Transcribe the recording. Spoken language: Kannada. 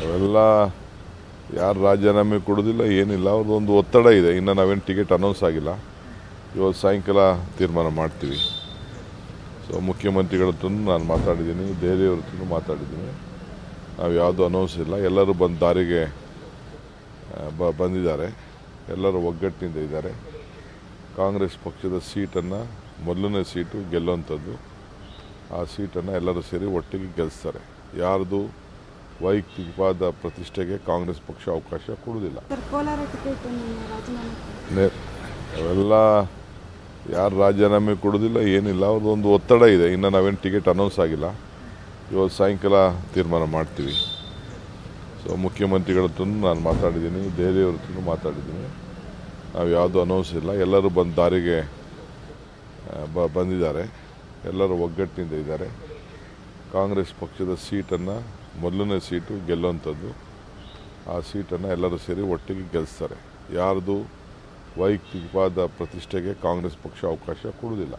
ಅವೆಲ್ಲ ಯಾರು ರಾಜೀನಾಮೆ ಕೊಡೋದಿಲ್ಲ, ಏನಿಲ್ಲ, ಅವ್ರದ್ದೊಂದು ಒತ್ತಡ ಇದೆ. ಇನ್ನು ನಾವೇನು ಟಿಕೆಟ್ ಅನೌನ್ಸ್ ಆಗಿಲ್ಲ. ಇವತ್ತು ಸಾಯಂಕಾಲ ತೀರ್ಮಾನ ಮಾಡ್ತೀವಿ. ಸೊ ಮುಖ್ಯಮಂತ್ರಿಗಳ ನಾನು ಮಾತಾಡಿದ್ದೀನಿ ದೇವಿಯವ್ರ ಹತ್ರ ಮಾತಾಡಿದ್ದೀನಿ. ನಾವು ಯಾವುದು ಅನೌನ್ಸ್ ಇಲ್ಲ. ಎಲ್ಲರೂ ಬಂದು ದಾರಿಗೆ ಬ, ಬಂದಿದ್ದಾರೆ. ಎಲ್ಲರೂ ಒಗ್ಗಟ್ಟಿನಿಂದ ಇದ್ದಾರೆ. ಕಾಂಗ್ರೆಸ್ ಪಕ್ಷದ ಸೀಟನ್ನು ಮೊದಲನೇ ಸೀಟು ಗೆಲ್ಲುವಂಥದ್ದು. ಆ ಸೀಟನ್ನು ಎಲ್ಲರೂ ಸೇರಿ ಒಟ್ಟಿಗೆ ಗೆಲ್ಲಿಸ್ತಾರೆ ಯಾರ್ದು ವೈಯಕ್ತಿಕವಾದ ಪ್ರತಿಷ್ಠೆಗೆ ಕಾಂಗ್ರೆಸ್ ಪಕ್ಷ ಅವಕಾಶ ಕೊಡುವುದಿಲ್ಲ. ಅವೆಲ್ಲ ಯಾರು ರಾಜೀನಾಮೆ ಕೊಡೋದಿಲ್ಲ ಏನಿಲ್ಲ. ಅವ್ರದ್ದೊಂದು ಒತ್ತಡ ಇದೆ. ಇನ್ನು ನಾವೇನು ಟಿಕೆಟ್ ಅನೌನ್ಸ್ ಆಗಿಲ್ಲ. ಇವತ್ತು ಸಾಯಂಕಾಲ ತೀರ್ಮಾನ ಮಾಡ್ತೀವಿ. ಸೊ ಮುಖ್ಯಮಂತ್ರಿಗಳ ಹತ್ರ ನಾನು ಮಾತಾಡಿದ್ದೀನಿ ದೇವಿಯವ್ರ ಹತ್ರ ಮಾತಾಡಿದ್ದೀನಿ. ನಾವು ಯಾವುದು ಅನೌನ್ಸ್ ಇಲ್ಲ. ಎಲ್ಲರೂ ಬಂದು ದಾರಿಗೆ ಬ ಬಂದಿದ್ದಾರೆ. ಎಲ್ಲರೂ ಒಗ್ಗಟ್ಟಿನಿಂದ ಇದ್ದಾರೆ. ಕಾಂಗ್ರೆಸ್ ಪಕ್ಷದ ಸೀಟನ್ನು ಮೊದಲನೇ ಸೀಟು ಗೆಲ್ಲುವಂಥದ್ದು. ಆ ಸೀಟನ್ನು ಎಲ್ಲರೂ ಸೇರಿ ಒಟ್ಟಿಗೆ ಗೆಲ್ಲಿಸ್ತಾರೆ ಯಾರ್ದು ವೈಯಕ್ತಿಕವಾದ ಪ್ರತಿಷ್ಠೆಗೆ ಕಾಂಗ್ರೆಸ್ ಪಕ್ಷ ಅವಕಾಶ ಕೊಡುವುದಿಲ್ಲ.